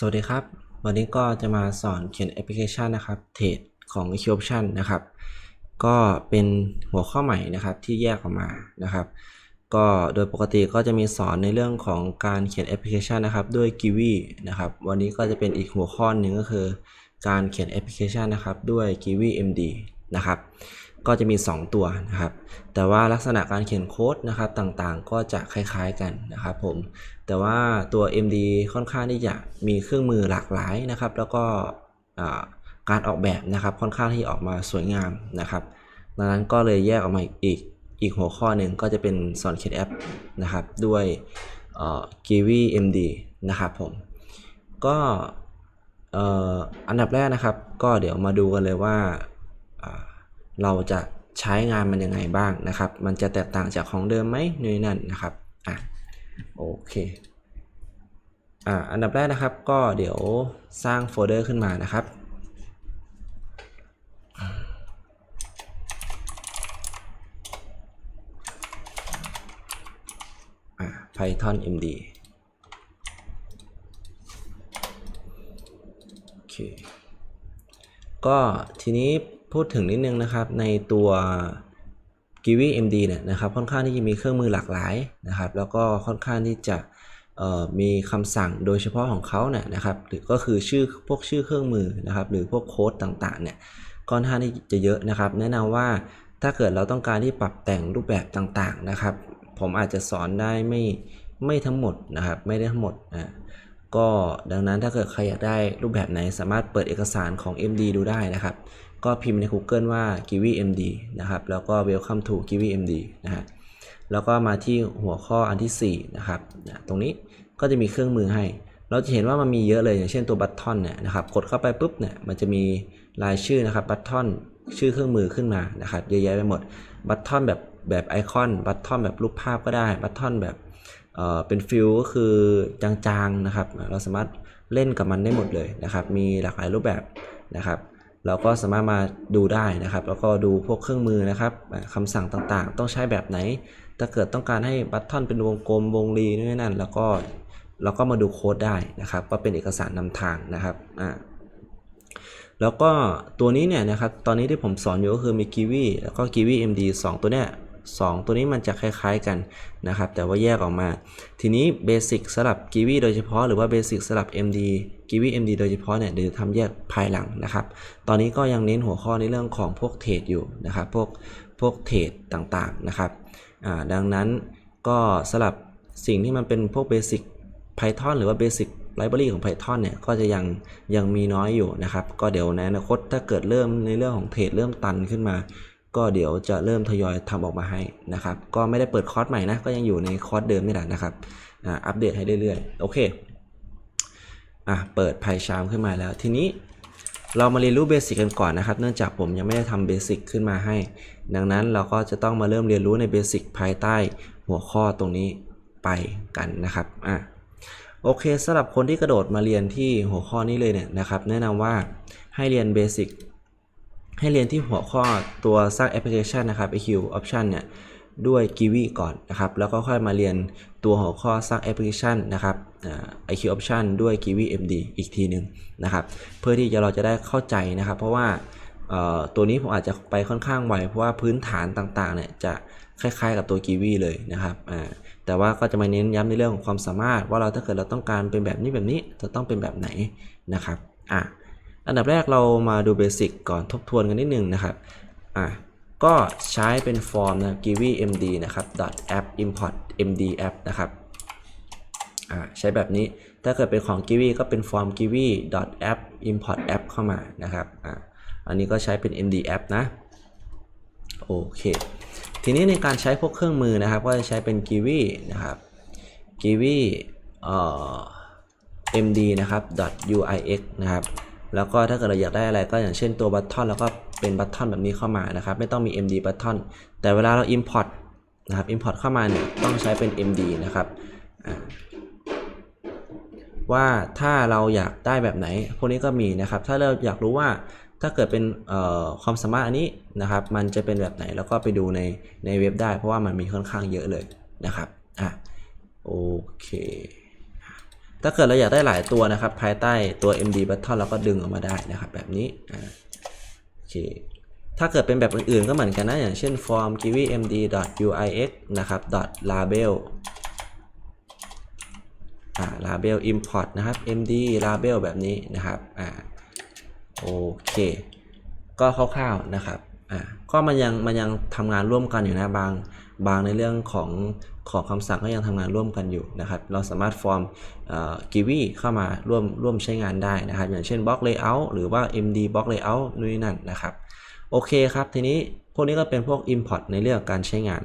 สวัสดีครับ วันนี้ก็จะมาสอนเขียนแอปพลิเคชันนะครับเทรดของ e q u Option นะครับ ก็เป็นหัวข้อใหม่นะครับที่แยกออกมานะครับ ก็โดยปกติก็จะมีสอนในเรื่องของการเขียนแอปพลิเคชันนะครับด้วย g i w i นะครับ วันนี้ก็จะเป็นอีกหัวข้อหนึ่งก็คือ การเขียนแอปพลิเคชันนะครับด้วย g i w i MD นะครับ ก็จะมี 2 ตัวนะครับ แต่ว่าลักษณะการเขียนโค้ดนะครับต่างๆ ก็จะคล้ายๆกันนะครับผม แต่ว่าตัว MD ค่อนข้างที่จะมีเครื่องมือหลากหลายนะครับ แล้วก็การออกแบบนะครับค่อนข้างที่ออกมาสวยงามนะครับ ดังนั้นก็เลยแยกออกมาอีกอีกหัวข้อหนึ่งก็จะเป็นสอนเขียนแอปนะครับด้วยเอ่อ g i w i MD นะครับผม ก็อันดับแรกนะครับ ก็เดี๋ยวมาดูกันเลยว่า เราจะใช้งานมันยังไงบ้างนะครับ มันจะแตกต่างจากของเดิมไหมนู่นนนั่นนะครับอะโอเคอ่าอันดับแรกนะครับก็เดี๋ยวสร้างโฟลเดอร์ขึ้นมานะครับอ่า Python MD โอเคก็ทีนี้ พูดถึงนิดนึงนะครับในตัว g i w i MD เนี่ยนะครับค่อนข้างที่จะมีเครื่องมือหลากหลายนะครับ แล้วก็ค่อนข้างที่จะมีคำสั่งโดยเฉพาะของเขาเนี่ยนะครับหรือก็คือชื่อพวกชื่อเครื่องมือนะครับหรือพวกโค้ดต่างๆเนี่ยค่อนข้างที่จะเยอะนะครับ แนะนำว่าถ้าเกิดเราต้องการที่ปรับแต่งรูปแบบต่างๆนะครับ ผมอาจจะสอนได้ไม่ไม่ทั้งหมดนะครับไม่ได้ทั้งหมดอ่าก็ดังนั้นถ้าเกิดใครอยากได้รูปแบบไหนสามารถเปิดเอกสารของ MD ดูได้นะครับ ก็พิมพ์ใน Google ว่า Kiwi MD นะครับ แล้วก็ Welcome to Kiwi MD นะฮะแล้วก็มาที่หัวข้ออันที่4นะครับตรงนี้ก็จะมีเครื่องมือให้ เราจะเห็นว่ามันมีเยอะเลยอย่างเช่นตัวบัตทอนเนี่ยนะครับกดเข้าไปปุ๊บเนี่ยมันจะมีรายชื่อนะครับบัตทอนชื่อเครื่องมือขึ้นมานะครับเยอะแยะไปหมดบัตทอนแบบแบบไอคอนบัตทอนแบบรูปภาพก็ได้บัตทอนแบบเอ่อเป็นฟิลก็คือจางๆนะครับ เราสามารถเล่นกับมันได้หมดเลยนะครับ มีหลากหลายรูปแบบนะครับ เราก็สามารถมาดูได้นะครับ แล้วก็ดูพวกเครื่องมือนะครับคำสั่งต่างๆ ต้องใช้แบบไหน ถ้าเกิดต้องการให้บัตทอนเป็นวงกลมวงรีนู่นนนั่นแล้วก็เราก็มาดูโค้ดได้นะครับ ก็เป็นเอกสารนำทางนะครับอ่าแล้วก็ตัวนี้เนี่ยนะครับ ตอนนี้ที่ผมสอนอยู่ก็คือมี Kiwi แล้วก็ Kiwi MD 2 ตัวเนี้ย สองตัวนี้มันจะคล้ายๆกันนะครับ แต่ว่าแยกออกมา ทีนี้เบสิกสลับ Kiwi โดยเฉพาะหรือว่าเบสิกสลับ MD Kiwi MD โดยเฉพาะเนี่ยเดี๋ยวจะทำแยกภายหลังนะครับ ตอนนี้ก็ยังเน้นหัวข้อในเรื่องของพวกเทรดอยู่นะครับ พวกพวกเทรดต่างๆนะครับดังนั้นก็สลับสิ่งที่มันเป็นพวกเบสิก Python หรือว่าเบสิกไลบรารีของ Python เนี่ยก็จะยังยังมีน้อยอยู่นะครับ ก็เดี๋ยวในอนาคตถ้าเกิดเริ่มในเรื่องของเทรดเริ่มตันขึ้นมา ก็เดี๋ยวจะเริ่มทยอยทำออกมาให้นะครับ ก็ไม่ได้เปิดคอร์สใหม่นะ ก็ยังอยู่ในคอร์สเดิมนี่แหละนะครับอ่าอัปเดตให้เรื่อยๆ โอเคอะเปิด PyCharm ขึ้นมาแล้ว ทีนี้เรามาเรียนรู้เบสิกกันก่อนนะครับ เนื่องจากผมยังไม่ได้ทำเบสิกขึ้นมาให้ ดังนั้นเราก็จะต้องมาเริ่มเรียนรู้ในเบสิกภายใต้หัวข้อตรงนี้ไปกันนะครับอะโอเคสำหรับคนที่กระโดดมาเรียนที่หัวข้อนี้เลยเนี่ยนะครับ แนะนำว่าให้เรียนเบสิก ให้เรียนที่หัวข้อตัวสร้างแอปพลิเคชันนะครับ EQ Option เนี่ยด้วย g i w i ก่อนนะครับ แล้วก็ค่อยมาเรียนตัวหัวข้อสร้างแอปพลิเคชันนะครับ IQ Option ด้วย g i w i MD อีกทีหนึ่งนะครับ เพื่อที่จะเราจะได้เข้าใจนะครับ เพราะว่าตัวนี้ผมอาจจะไปค่อนข้างไวเพราะว่าพื้นฐานต่างๆเนี่ยจะคล้ายๆกับตัว g i w i เลยนะครับแต่ว่าก็จะมาเน้นย้ำในเรื่องของความสามารถ ว่าเราถ้าเกิดเราต้องการเป็นแบบนี้แบบนี้จะต้องเป็นแบบไหนนะครับอะ อันดับแรกเรามาดูเบสิกก่อนทบทวนกันนิดนึงนะครับอะก็ใช้เป็นฟอร์มนะ g i w i md นะครับ .app import md app นะครับอะใช้แบบนี้ถ้าเกิดเป็นของ g i w i ก็เป็นฟอร์ม g i w i app import app เข้ามานะครับอะอันนี้ก็ใช้เป็น md app นะโอเคทีนี้ในการใช้พวกเครื่องมือนะครับ ก็จะใช้เป็น g i w i นะครับ g i w i เอ่อ md นะครับ .uix นะครับ แล้วก็ถ้าเกิดเราอยากได้อะไรก็อย่างเช่นตัวบัตทอนแล้วก็เป็นบัตทอนแบบนี้เข้ามานะครับ ไม่ต้องมี md บัตทอนแต่เวลาเรา import นะครับ import เข้ามาเนี่ยต้องใช้เป็น md นะครับว่าถ้าเราอยากได้แบบไหน พวกนี้ก็มีนะครับ ถ้าเราอยากรู้ว่าถ้าเกิดเป็นความสามารถอันนี้นะครับ มันจะเป็นแบบไหนแล้วก็ไปดูในในเว็บได้ เพราะว่ามันมีค่อนข้างเยอะเลยนะครับอะโอเค ถ้าเกิดเราอยากได้หลายตัวนะครับ ภายใต้ตัว MD button เราก็ดึงออกมาได้นะครับ แบบนี้อ่าโอเคถ้าเกิดเป็นแบบอื่นๆก็เหมือนกันนะ อย่างเช่น form kiwi md uix นะครับ label อ่า label import นะครับ md label แบบนี้นะครับ อ่า โอเค ก็คร่าวๆนะครับ อ่าก็มันยังมันยังทำงานร่วมกันอยู่นะบางบางในเรื่องของของคำสั่งก็ยังทำงานร่วมกันอยู่นะครับ เราสามารถฟอร์มกิวีเข้ามาร่วมร่วมใช้งานได้นะครับ อย่างเช่น block layout หรือว่า md block layout นู่นนนั่นนะครับ โอเคครับ ทีนี้พวกนี้ก็เป็นพวก import ในเรื่องการใช้งาน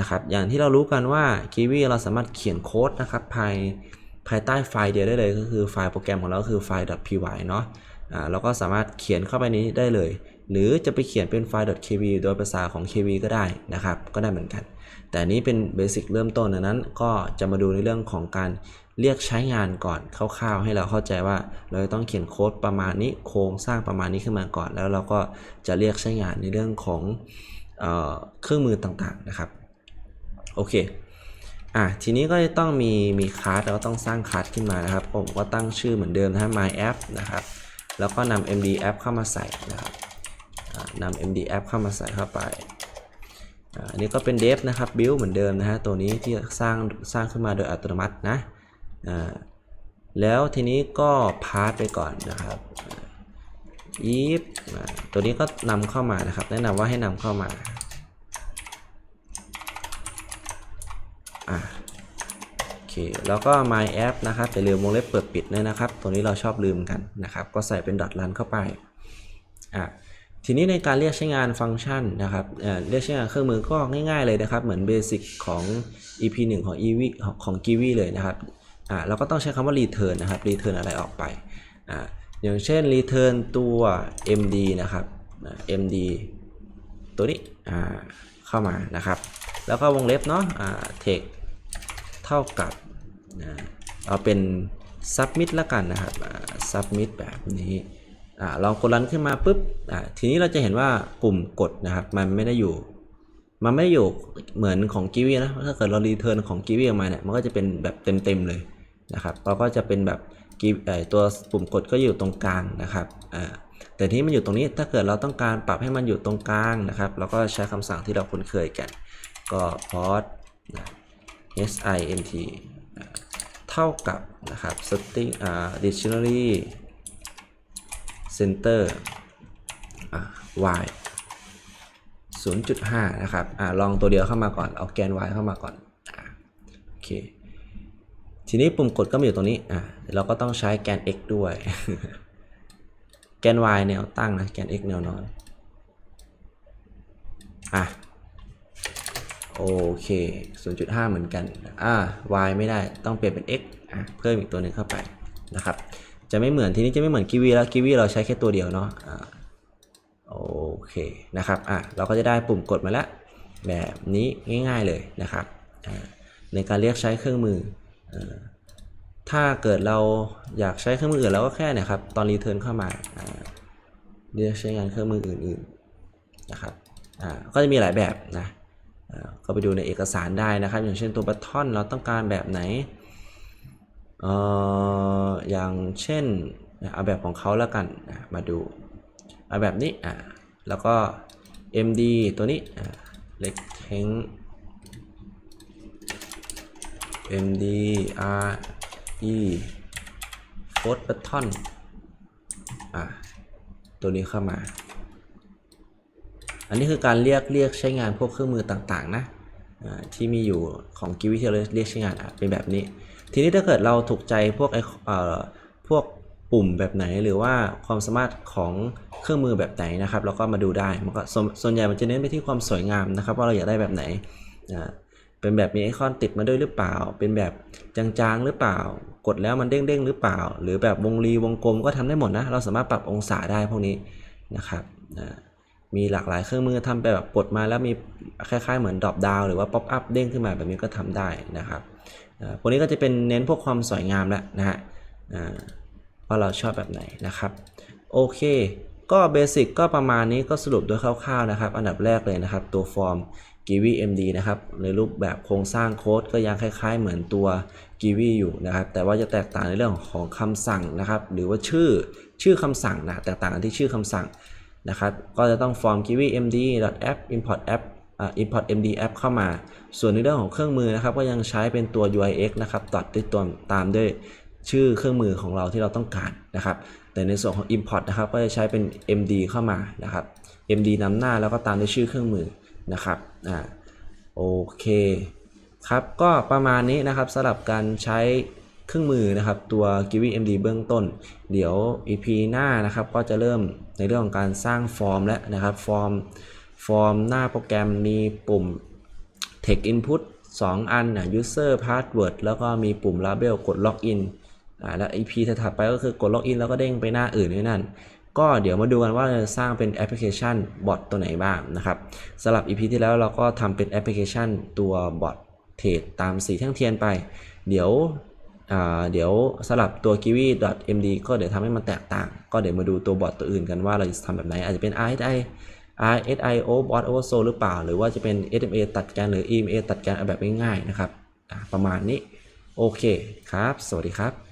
นะครับ อย่างที่เรารู้กันว่า Kiwi เราสามารถเขียนโค้ดนะครับภายภายใต้ไฟล์เดียวได้เลย ก็คือไฟล์โปรแกรมของเราคือไฟล์ .py เนาะ อ่าเราก็สามารถเขียนเข้าไปนี้ได้เลย หรือจะไปเขียนเป็นไฟล์ .kv โดยภาษาของ kv ก็ได้นะครับ ก็ได้เหมือนกัน แต่นี้เป็นเบสิกเริ่มต้นดังนั้นก็จะมาดูในเรื่องของการเรียกใช้งานก่อนคร่าวๆ ให้เราเข้าใจว่าเราจะต้องเขียนโค้ดประมาณนี้โครงสร้างประมาณนี้ขึ้นมาก่อน แล้วเราก็จะเรียกใช้งานในเรื่องของเออเครื่องมือต่างๆนะครับโอเคอะทีนี้ก็จะต้องมีมีคลาสเราก็ต้องสร้างคลาสขึ้นมานะครับ ผมก็ตั้งชื่อเหมือนเดิมนะฮะ my app นะครับแล้วก็นำ md app เข้ามาใส่นะครับ นำ md app เข้ามาใส่เข้าไปอันนี้ก็เป็น dev นะครับ build เหมือนเดิมนะฮะตัวนี้ที่สร้างสร้างขึ้นมาโดยอัตโนมัตินะอ่าแล้วทีนี้ก็พาสไปก่อนนะครับอีฟตัวนี้ก็นำเข้ามานะครับ แนะนำว่าให้นำเข้ามาอ่าโอเคแล้วก็ my app นะครับแต่ลืมวงเล็บเปิดปิดด้วยนะครับ ตัวนี้เราชอบลืมกันนะครับ ก็ใส่เป็น dot run เข้าไปอ่า ทีนี้ในการเรียกใช้งานฟังก์ชันนะครับเเรียกใช้งานเครื่องมือก็ง่ายๆเลยนะครับ เหมือนเบสิกของ EP 1 ของ EV ของ Kiwi เลยนะครับอ่าเราก็ต้องใช้คำว่า return นะครับ return อะไรออกไปอ่าอย่างเช่น return ตัว MD นะครับ MD ตัวนี้อ่าเข้ามานะครับ แล้วก็วงเล็บเนาะอ่า text เท่ากับอ่าเอาเป็น submit ละกันนะครับ submit แบบนี้ อ่าลองกดรันขึ้นมาปุ๊บอ่าทีนี้เราจะเห็นว่าปุ่มกดนะครับ มันไม่ได้อยู่ มันไม่ได้อยู่เหมือนของกิวีนะถ้าเกิดเรารีเทิร์นของกิวีออกมาเนี่ยมันก็จะเป็นแบบเต็มๆเลยนะครับเราก็จะเป็นแบบกิเอ่อตัวปุ่มกดก็อยู่ตรงกลางนะครับอ่าแต่ที่มันอยู่ตรงนี้ถ้าเกิดเราต้องการปรับให้มันอยู่ตรงกลางนะครับเราก็ใช้คำสั่งที่เราคุ้นเคยกัน ก็ port นะ s i n t เท่ากับนะครับ setting อ่า dictionary center อ่า y 0.5 นะครับอลองตัวเดียวเข้ามาก่อน เอาแกน y เข้ามาก่อนอโอเค ทีนี้ปุ่มกดก็มาอยู่ตรงนี้อ่าเราก็ต้องใช้แกน x ด้วย แกน y แนวตั้งนะ แกน x แนวนอน อะ โอเค 0.5 เหมือนกัน อ่า y ไม่ได้ ต้องเปลี่ยนเป็น x อะ เพิ่มอีกตัวหนึ่งเข้าไปนะครับ จะไม่เหมือนทีนี้จะไม่เหมือนกิวีแล้วกิวีเราใช้แค่ตัวเดียวเนาะอ่าโอเคนะครับอะเราก็จะได้ปุ่มกดมาแล้วแบบนี้ง่าย ๆเลยนะครับในการเรียกใช้เครื่องมืออถ้าเกิดเราอยากใช้เครื่องมืออื่นเราก็แค่นะครับตอนรีเทิร์นเข้ามาอ่าเรียกใช้งานเครื่องมืออื่นๆนะครับก็จะมีหลายแบบนะก็ไปดูในเอกสารได้นะครับ อย่างเช่นตัวบัตทอนเราต้องการแบบไหน เอ่ออย่างเช่นเอาแบบของเขาแล้วกันมาดูเอาแบบนี้อะแล้วก็ MD ตัวนี้อะ leg tank MD R E Force Button อะตัวนี้เข้ามา อันนี้คือการเรียกเรียกใช้งานพวกเครื่องมือต่างๆนะที่มีอยู่ของกิวิที่เราเรียกใช้งานเป็นแบบนี้ ทีนี้ถ้าเกิดเราถูกใจพวกไอเอ่อพวกปุ่มแบบไหนหรือว่าความสามารถของเครื่องมือแบบไหนนะครับเราก็มาดูได้มันก็สส่วนใหญ่มันจะเน้นไปที่ความสวยงามนะครับว่าเราอยากได้แบบไหนเป็นแบบมีไอคอนติดมาด้วยหรือเปล่า เป็นแบบจางๆหรือเปล่า กดแล้วมันเด้งๆหรือเปล่า หรือแบบวงรีวงกลมก็ทำได้หมดนะ เราสามารถปรับองศาได้พวกนี้นะครับมีหลากหลายเครื่องมือทำไปแบบกดมาแล้วมีคล้ายๆเหมือนดรอปดาวหรือว่าป๊อปอัพเด้งขึ้นมาแบบนี้ก็ทำได้นะครับ พวกนี้ก็จะเป็นเน้นพวกความสวยงามแล้วนะฮะอ่าว่าเราชอบแบบไหนนะครับโอเคก็เบสิกก็ประมาณนี้ก็สรุปโดยคร่าวๆนะครับ อันดับแรกเลยนะครับ ตัวฟอร์ม g i v i MD นะครับในรูปแบบโครงสร้างโค้ดก็ยังคล้ายๆ เหมือนตัว g i v i อยู่นะครับ แต่ว่าจะแตกต่างในเรื่องของคำสั่งนะครับ หรือว่าชื่อชื่อคำสั่งนะแตกต่างกันที่ชื่อคำสั่งนะครับ ก็จะต้องฟอร์ม g i v i MD app import app อ่า import MD app เข้ามา ส่วนในเรื่องของเครื่องมือนะครับก็ยังใช้เป็นตัว UIX นะครับตัดด้วยตัวตามด้วยชื่อเครื่องมือของเราที่เราต้องการนะครับ แต่ในส่วนของ import นะครับก็จะใช้เป็น MD เข้ามานะครับ MD นำหน้าแล้วก็ตามด้วยชื่อเครื่องมือนะครับอ่าโอเคครับก็ประมาณนี้นะครับสำหรับการใช้เครื่องมือนะครับตัว g i v i MD เบื้องต้น เดี๋ยว EP หน้านะครับก็จะเริ่มในเรื่องของการสร้างฟอร์มแล้วนะครับฟอร์ม ฟอร์มหน้าโปรแกรมมีปุ่ม text input 2 อันนะ user password แล้วก็มีปุ่ม label กด login อ่าแล้ว EP ถัดไปก็คือกด login แล้วก็เด้งไปหน้าอื่นด้วยนั่น ก็เดี๋ยวมาดูกันว่าจะสร้างเป็นแอปพลิเคชันบอทตัวไหนบ้างนะครับสำหรับ EP ที่แล้วเราก็ทำเป็นแอปพลิเคชันตัวบอทเทรดตามสีแท่งเทียนไป เดี๋ยวเดี๋ยวสลับตัว g i w i md ก็เดี๋ยวทำให้มันแตกต่าง ก็เดี๋ยวมาดูตัวบอทตัวอื่นกันว่าเราจะทำแบบไหนอาจจะเป็น RSI RSIO bot oversold หรือเปล่า หรือว่าจะเป็น SMA ตัดกันหรือ EMA ตัดกันเอาแบบง่ายๆนะครับประมาณนี้ โอเคครับ สวัสดีครับ